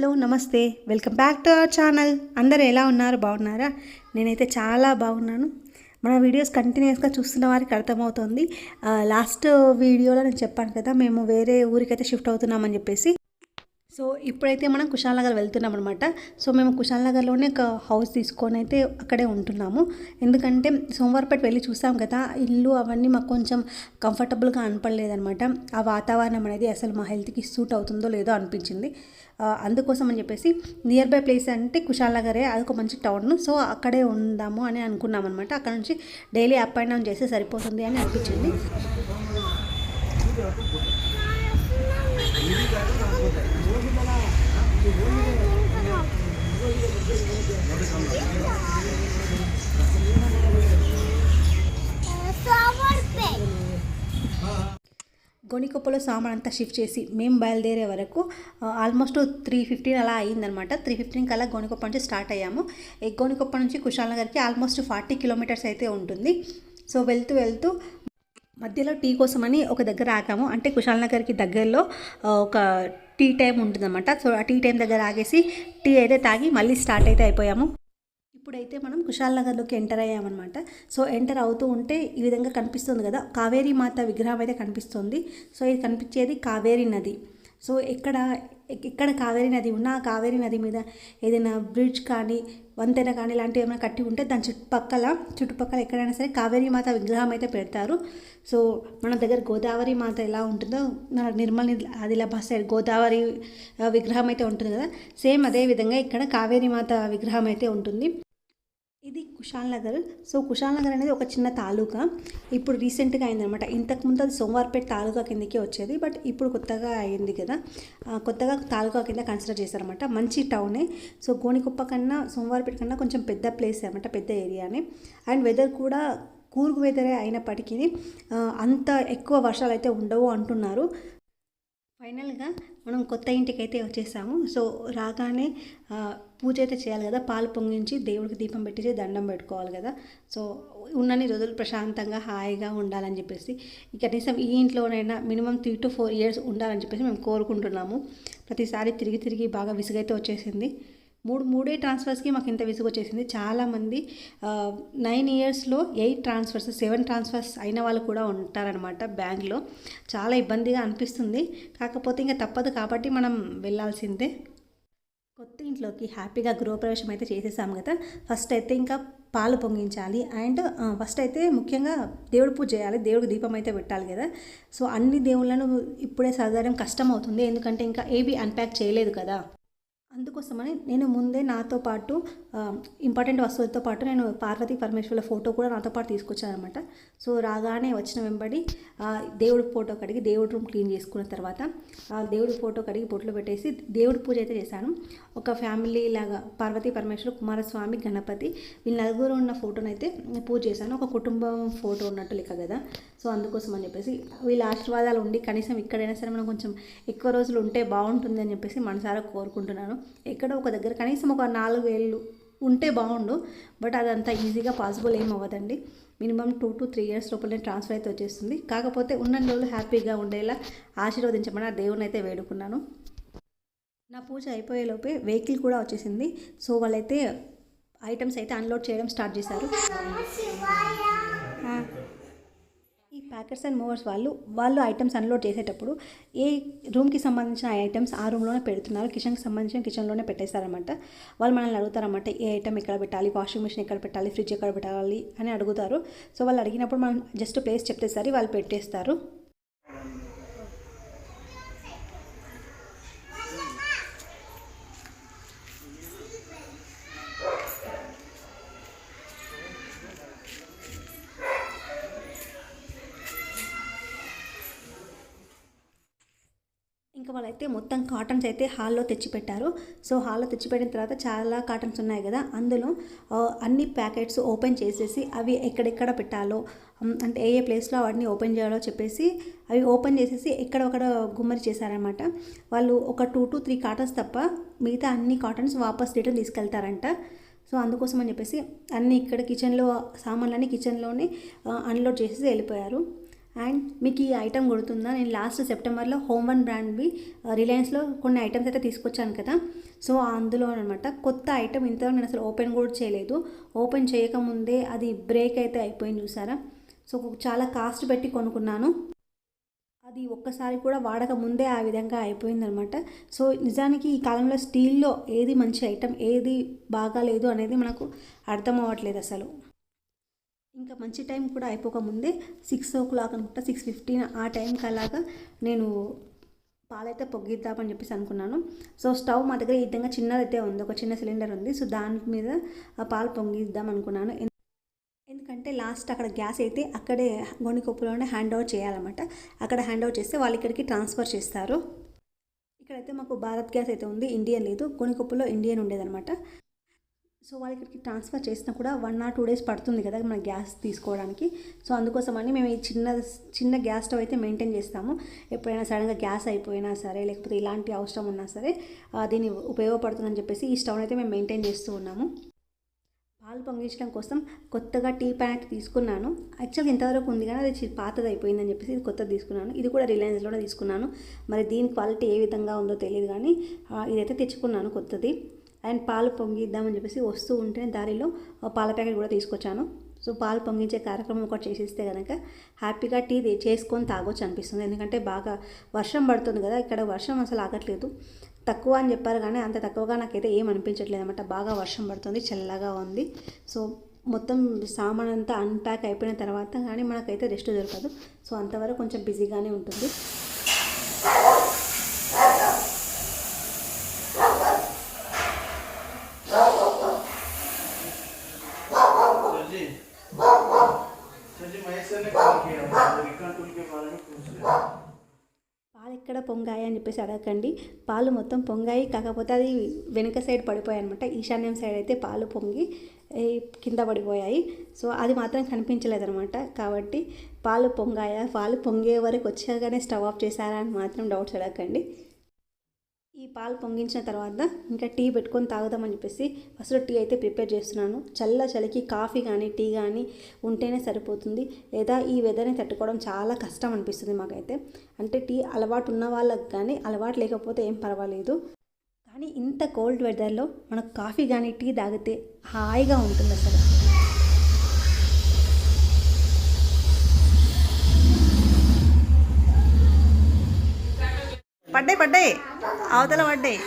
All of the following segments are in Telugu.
హలో నమస్తే. Welcome back to our channel. అందరు ఎలా ఉన్నారు? బాగున్నారా? నేనైతే చాలా బాగున్నాను. మన వీడియోస్ కంటిన్యూస్గా చూస్తున్న వారికి అర్థమవుతుంది. లాస్ట్ వీడియోలో నేను చెప్పాను కదా మేము వేరే ఊరికైతే షిఫ్ట్ అవుతున్నామని చెప్పేసి. సో ఇప్పుడైతే మనం కుశాల్ నగర్ వెళ్తున్నాం అనమాట సో మేము కుశాల్ నగర్లోనే ఒక హౌస్ తీసుకొని అయితే అక్కడే ఉంటున్నాము. ఎందుకంటే సోమవారపేట వెళ్ళి చూసాం కదా ఇల్లు అవన్నీ మాకు కొంచెం కంఫర్టబుల్గా అనపడలేదనమాట ఆ వాతావరణం అనేది అసలు మా హెల్త్కి సూట్ అవుతుందో లేదో అనిపించింది. అందుకోసం అని చెప్పేసి నియర్ బై ప్లేస్ అంటే కుషాల్ నగరే అది ఒక మంచి టౌన్. సో అక్కడే ఉందాము అని అనుకున్నాం అనమాట అక్కడ నుంచి డైలీ అప్ అండ్ డౌన్ చేస్తే సరిపోతుంది అని అనిపించింది. గొనికొప్పలో సామాన్ అంతా షిఫ్ట్ చేసి మేము బయలుదేరే వరకు ఆల్మోస్ట్ త్రీ ఫిఫ్టీన్ అలా అయిందనమాట త్రీ ఫిఫ్టీన్ కల్లా గోనికొప్ప నుంచి స్టార్ట్ అయ్యాము. ఈ గోనికొప్ప నుంచి కుషాల్ నగర్కి ఆల్మోస్ట్ ఫార్టీ కిలోమీటర్స్ అయితే ఉంటుంది. సో వెళ్తూ వెళ్తూ మధ్యలో టీ కోసమని ఒక దగ్గర ఆగాము. అంటే కుషాల్ నగర్కి దగ్గరలో ఒక టీ టైం ఉంటుందన్నమాట. సో ఆ టీ టైం దగ్గర ఆగేసి టీ అయితే తాగి మళ్ళీ స్టార్ట్ అయితే అయిపోయాము. ఇప్పుడైతే మనం కుశాల్ నగర్లోకి ఎంటర్ అయ్యామన్నమాట. సో ఎంటర్ అవుతూ ఉంటే ఈ విధంగా కనిపిస్తుంది కదా. కావేరీ మాత విగ్రహం అయితే కనిపిస్తుంది. సో ఇది కనిపించేది కావేరీ నది. సో ఎక్కడ ఎక్కడ కావేరీ నది ఉన్నా ఆ కావేరీ నది మీద ఏదైనా బ్రిడ్జ్ కానీ వంతెన కానీ ఇలాంటివి ఏమైనా కట్టి ఉంటే దాని చుట్టుపక్కల చుట్టుపక్కల ఎక్కడైనా సరే కావేరీ మాత విగ్రహం అయితే పెడతారు. సో మన దగ్గర గోదావరి మాత ఎలా ఉంటుందో మన నిర్మల్ ఆదిలాబాద్ సైడ్ గోదావరి విగ్రహం అయితే ఉంటుంది కదా. సేమ్ అదే విధంగా ఇక్కడ కావేరీ మాత విగ్రహం అయితే ఉంటుంది. ఇది కుషాల్ నగర్. సో కుషాల్ నగర్ అనేది ఒక చిన్న తాలూకా. ఇప్పుడు రీసెంట్గా అయిందనమాట ఇంతకుముందు అది సోమవార్పేట తాలూకా కిందకే వచ్చేది బట్ ఇప్పుడు కొత్తగా అయింది కదా. కొత్తగా తాలూకా కింద కన్సిడర్ చేశారనమాట మంచి టౌనే. సో గోణికుప్ప కన్నా సోమవార్పేట కన్నా కొంచెం పెద్ద ప్లేస్ అనమాట పెద్ద ఏరియానే. అండ్ వెదర్ కూడా కూర్గు వెదరే అయినప్పటికీ అంత ఎక్కువ వర్షాలు అయితే ఉండవు అంటున్నారు. ఫైనల్గా మనం కొత్త ఇంటికి అయితే వచ్చేసాము. సో రాగానే పూజ అయితే చేయాలి కదా. పాలు పొంగించి దేవుడికి దీపం పెట్టేసి దండం పెట్టుకోవాలి కదా. సో ఉన్నన్ని రోజులు ప్రశాంతంగా హాయిగా ఉండాలని చెప్పేసి కనీసం ఈ ఇంట్లోనైనా minimum three to four years ఉండాలని చెప్పేసి మేము కోరుకుంటున్నాము. ప్రతిసారి తిరిగి తిరిగి బాగా విసుగైతే వచ్చేసింది. మూడు మూడే ట్రాన్స్ఫర్స్కి మాకు ఇంత విసుగు వచ్చేసింది. చాలామంది నైన్ ఇయర్స్లో ఎయిట్ ట్రాన్స్ఫర్స్ సెవెన్ ట్రాన్స్ఫర్స్ అయిన వాళ్ళు కూడా ఉంటారనమాట బ్యాంక్లో. చాలా ఇబ్బందిగా అనిపిస్తుంది. కాకపోతే ఇంకా తప్పదు కాబట్టి మనం వెళ్ళాల్సిందే. కొత్త ఇంట్లోకి హ్యాపీగా గృహప్రవేశం అయితే చేసేసాం కదా. ఫస్ట్ అయితే ఇంకా పాలు పొంగించాలి. అండ్ ఫస్ట్ అయితే ముఖ్యంగా దేవుడు పూజ చేయాలి. దేవుడికి దీపం అయితే పెట్టాలి కదా. సో అన్ని దేవుళ్ళను ఇప్పుడే సర్దడం కష్టం అవుతుంది ఎందుకంటే ఇంకా ఏవి అన్ప్యాక్ చేయలేదు కదా. అందుకోసమని నేను ముందే నాతో పాటు ఇంపార్టెంట్ వస్తువులతో పాటు నేను పార్వతీ పరమేశ్వరుల ఫోటో కూడా నాతో పాటు తీసుకొచ్చాను అనమాట సో రాగానే వచ్చిన వెంబడి ఆ, దేవుడి ఫోటో కడిగి దేవుడి రూమ్ క్లీన్ చేసుకున్న తర్వాత ఆ దేవుడి ఫోటో కడిగి బొట్లు పెట్టేసి దేవుడి పూజ అయితే చేశాను. ఒక ఫ్యామిలీ లాగా పార్వతీ పరమేశ్వరు కుమారస్వామి గణపతి వీళ్ళ నలుగురు ఉన్న ఫోటోని అయితే పూజ చేశాను. ఒక కుటుంబం ఫోటో ఉన్నట్టు లెక్క కదా. సో అందుకోసం అని చెప్పేసి వీళ్ళ ఆశీర్వాదాలు ఉండి కనీసం ఇక్కడైనా సరే మనం కొంచెం ఎక్కువ రోజులు ఉంటే బాగుంటుంది అని చెప్పేసి మనసారా కోరుకుంటున్నాను. ఎక్కడో ఒక దగ్గర కనీసం ఒక నాలుగు వేలు ఉంటే బాగుండు బట్ అదంతా ఈజీగా పాసిబుల్ ఏం అవ్వదండి. Minimum two to three years లోపలనే ట్రాన్స్ఫర్ అయితే వచ్చేస్తుంది. కాకపోతే ఉన్న రోజులు హ్యాపీగా ఉండేలా ఆశీర్వదించమని ఆ దేవుని అయితే వేడుకున్నాను. నా పూజ అయిపోయేలోపే వెహికల్ కూడా వచ్చేసింది. సో వాళ్ళైతే ఐటమ్స్ అయితే అన్లోడ్ చేయడం స్టార్ట్ చేశారు. ప్యాకర్స్ ప్యాకెట్స్ అండ్ మూవర్స్ వాళ్ళు వాళ్ళు ఐటమ్స్ అన్లోడ్ చేసేటప్పుడు ఏ రూమ్కి సంబంధించిన ఐటమ్స్ ఆ రూమ్లోనే పెడుతున్నారు కిచెన్కి సంబంధించిన కిచెన్లోనే పెట్టేస్తారనమాట వాళ్ళు మనల్ని అడుగుతారనమాట ఏ ఐటమ్ ఎక్కడ పెట్టాలి వాషింగ్ మిషన్ ఎక్కడ పెట్టాలి ఫ్రిడ్జ్ ఎక్కడ పెట్టాలి అని అడుగుతారు. సో వాళ్ళు అడిగినప్పుడు మనం జస్ట్ ప్లేస్ చెప్తే సరే వాళ్ళు పెట్టేస్తారు. ఇంకా వాళ్ళైతే మొత్తం కాటన్స్ అయితే హాల్లో తెచ్చిపెట్టారు. సో హాల్లో తెచ్చిపెట్టిన తర్వాత చాలా కాటన్స్ ఉన్నాయి కదా అందులో అన్ని ప్యాకెట్స్ ఓపెన్ చేసేసి అవి ఎక్కడెక్కడ పెట్టాలో అంటే ఏ ఏ ప్లేస్లో వాటిని ఓపెన్ చేయాలో చెప్పేసి అవి ఓపెన్ చేసేసి ఎక్కడొక్కడ గుమ్మరి చేశారనమాట వాళ్ళు ఒక టూ టు త్రీ కాటన్స్ తప్ప మిగతా అన్ని కాటన్స్ వాపస్ రిటర్న్ తీసుకెళ్తారంట. సో అందుకోసం అని చెప్పేసి అన్ని ఇక్కడ కిచెన్లో సామాన్లన్నీ కిచెన్లోనే అన్లోడ్ చేసేసి వెళ్ళిపోయారు. అండ్ మీకు ఈ ఐటమ్ గుర్తుందా నేను లాస్ట్ సెప్టెంబర్లో హోమ్ వన్ బ్రాండ్వి రిలయన్స్లో కొన్ని ఐటమ్స్ అయితే తీసుకొచ్చాను కదా. సో అందులో అనమాట కొత్త ఐటమ్ ఇంతలో నేను అసలు ఓపెన్ కూడా చేయలేదు. ఓపెన్ చేయకముందే అది బ్రేక్ అయితే అయిపోయింది చూసారా? సో చాలా కాస్ట్ పెట్టి కొనుక్కున్నాను. అది ఒక్కసారి కూడా వాడక ముందే ఆ విధంగా అయిపోయిందనమాట సో నిజానికి ఈ కాలంలో స్టీల్లో ఏది మంచి ఐటమ్ ఏది బాగాలేదు అనేది మనకు అర్థం అవ్వట్లేదు అసలు. ఇంకా మంచి టైం కూడా అయిపోకముందే సిక్స్ ఓ క్లాక్ అనుకుంటా సిక్స్ ఫిఫ్టీన్ ఆ టైంకి అలాగా నేను పాలైతే పొగ్గిద్దామని చెప్పేసి అనుకున్నాను. సో స్టవ్ మా దగ్గర ఈ విధంగా చిన్నదైతే ఉంది ఒక చిన్న సిలిండర్ ఉంది. సో దాని మీద ఆ పాలు పొంగిద్దాం అనుకున్నాను. ఎందుకంటే లాస్ట్ అక్కడ గ్యాస్ అయితే అక్కడే గొనికొప్పులోనే హ్యాండ్ ఓవర్ చేయాలన్నమాట. అక్కడ హ్యాండ్ ఓవర్ చేస్తే వాళ్ళు ఇక్కడికి ట్రాన్స్ఫర్ చేస్తారు. ఇక్కడైతే మాకు భారత్ గ్యాస్ అయితే ఉంది ఇండియన్ లేదు. గొనికొప్పులో ఇండియన్ ఉండేదన్నమాట. సో వాళ్ళకి ఇక్కడికి ట్రాన్స్ఫర్ చేసినా కూడా వన్ ఆర్ టూ డేస్ పడుతుంది కదా మన గ్యాస్ తీసుకోవడానికి. సో అందుకోసమని మేము ఈ చిన్న చిన్న గ్యాస్ స్టవ్ అయితే మెయింటైన్ చేస్తాము. ఎప్పుడైనా సడన్గా గ్యాస్ అయిపోయినా సరే లేకపోతే ఇలాంటి అవసరం ఉన్నా సరే దీన్ని ఉపయోగపడుతుందని చెప్పేసి ఈ స్టవ్ని అయితే మేము మెయింటైన్ చేస్తూ ఉన్నాము. పాలు పొంగించడం కోసం కొత్తగా టీ ప్యాక్ తీసుకున్నాను. యాక్చువల్గా ఇంతవరకు ఉంది కానీ అది పాతది అయిపోయిందని చెప్పేసి ఇది కొత్తది తీసుకున్నాను. ఇది కూడా రిలయన్స్లోనే తీసుకున్నాను. మరి దీని క్వాలిటీ ఏ విధంగా ఉందో తెలియదు కానీ ఇదైతే తెచ్చుకున్నాను కొత్తది. అండ్ పాలు పొంగిద్దామని చెప్పేసి వస్తూ ఉంటే దారిలో పాల ప్యాకెట్ కూడా తీసుకొచ్చాను. సో పాలు పొంగించే కార్యక్రమం ఒకటి చేసేస్తే కనుక హ్యాపీగా టీ చేసుకొని తాగొచ్చు అనిపిస్తుంది. ఎందుకంటే బాగా వర్షం పడుతుంది కదా ఇక్కడ వర్షం అసలు ఆగట్లేదు. తక్కువ అని చెప్పారు కానీ అంత తక్కువగా నాకైతే ఏం అనిపించట్లేదు అనమాట బాగా వర్షం పడుతుంది చల్లగా ఉంది. సో మొత్తం సామాన్ అంతా అన్ప్యాక్ అయిపోయిన తర్వాత కానీ మనకైతే రెస్ట్ దొరకదు. సో అంతవరకు కొంచెం బిజీగానే ఉంటుంది. కూడా పొంగాయి అని చెప్పేసి అడగండి పాలు మొత్తం పొంగాయి. కాకపోతే అది వెనుక సైడ్ పడిపోయాయి అనమాట ఈశాన్యం సైడ్ అయితే పాలు పొంగి కింద పడిపోయాయి. సో అది మాత్రం కనిపించలేదనమాట కాబట్టి పాలు పొంగాయా? పాలు పొంగే వరకు వచ్చాగానే స్టవ్ ఆఫ్ చేశారా అని మాత్రం డౌట్స్ అడగండి ఈ పాలు పొంగించిన తర్వాత ఇంకా టీ పెట్టుకొని తాగుదామని చెప్పేసి ఫస్ట్ టీ అయితే ప్రిపేర్ చేస్తున్నాను. చల్ల చలికి కాఫీ కానీ టీ కానీ ఉంటేనే సరిపోతుంది. లేదా ఈ వెదర్ని తట్టుకోవడం చాలా కష్టం అనిపిస్తుంది మాకైతే. అంటే టీ అలవాటు ఉన్న వాళ్ళకి కానీ అలవాటు లేకపోతే ఏం పర్వాలేదు. కానీ ఇంత కోల్డ్ వెదర్లో మనకు కాఫీ కానీ టీ తాగితే హాయిగా ఉంటుంది అసలు. పడ్డాయి పడ్డాయి. అవతల పడ్డాయి.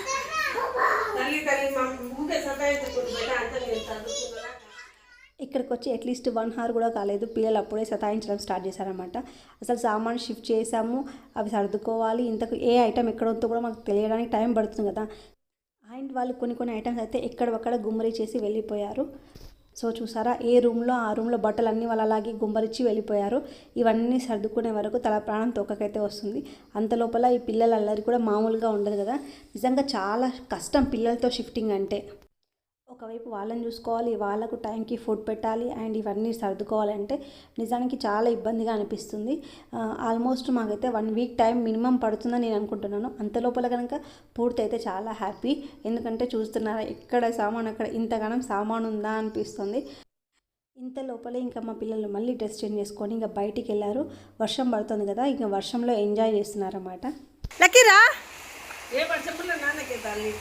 ఇక్కడికి వచ్చి అట్లీస్ట్ వన్ అవర్ కూడా కాలేదు. పిల్లలు అప్పుడే సతాయించడం స్టార్ట్ చేశారనమాట అసలు సామాన్ షిఫ్ట్ చేసాము అవి సర్దుకోవాలి. ఇంతకు ఏ ఐటమ్ ఎక్కడ ఉందో కూడా మాకు తెలియడానికి టైం పడుతుంది కదా. అండ్ వాళ్ళు కొన్ని కొన్ని ఐటమ్స్ అయితే ఎక్కడొక్కడ గుమ్మరి చేసి వెళ్ళిపోయారు. సో చూసారా ఏ రూమ్లో ఆ రూమ్లో బట్టలు అన్నీ వాళ్ళు అలాగే గుమ్మరిచ్చి వెళ్ళిపోయారు. ఇవన్నీ సర్దుకునే వరకు తల ప్రాణం తొక్కకైతే వస్తుంది. అంత లోపల ఈ పిల్లల అల్లరి కూడా మామూలుగా ఉండదు కదా. నిజంగా చాలా కష్టం పిల్లలతో షిఫ్టింగ్ అంటే. ఒకవైపు వాళ్ళని చూసుకోవాలి వాళ్ళకు టైంకి ఫుడ్ పెట్టాలి అండ్ ఇవన్నీ సర్దుకోవాలంటే నిజానికి చాలా ఇబ్బందిగా అనిపిస్తుంది. ఆల్మోస్ట్ మాకైతే వన్ వీక్ టైం మినిమం పడుతుందని నేను అనుకుంటున్నాను. అంత లోపల కనుక పూర్తయితే చాలా హ్యాపీ. ఎందుకంటే చూస్తున్నారా ఎక్కడ సామాన్ అక్కడ ఇంతగానం సామాన్ ఉందా అనిపిస్తుంది. ఇంత లోపలే ఇంకా మా పిల్లలు మళ్ళీ డ్రెస్ చేంజ్ చేసుకొని ఇంకా బయటికి వెళ్ళారు. వర్షం పడుతుంది కదా ఇంకా వర్షంలో ఎంజాయ్ చేస్తున్నారన్నమాట. లక్కీరా! ఏ పచ్చపుల్ల నాన్నకే తల్లి.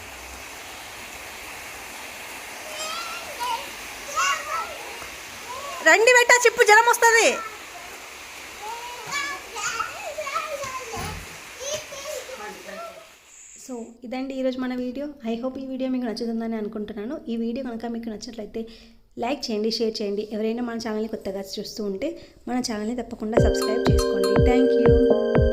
రండి బెట్ట చిప్పు జలం వస్తుంది. సో ఇదండి ఈరోజు మన వీడియో. ఐ హోప్ ఈ వీడియో మీకు నచ్చుతుందని అనుకుంటున్నాను. ఈ వీడియో కనుక మీకు నచ్చినట్లయితే లైక్ చేయండి షేర్ చేయండి. ఎవరైనా మన ఛానల్ని కొత్తగా చూస్తూ ఉంటే మన ఛానల్ని తప్పకుండా సబ్స్క్రైబ్ చేసుకోండి. Thank you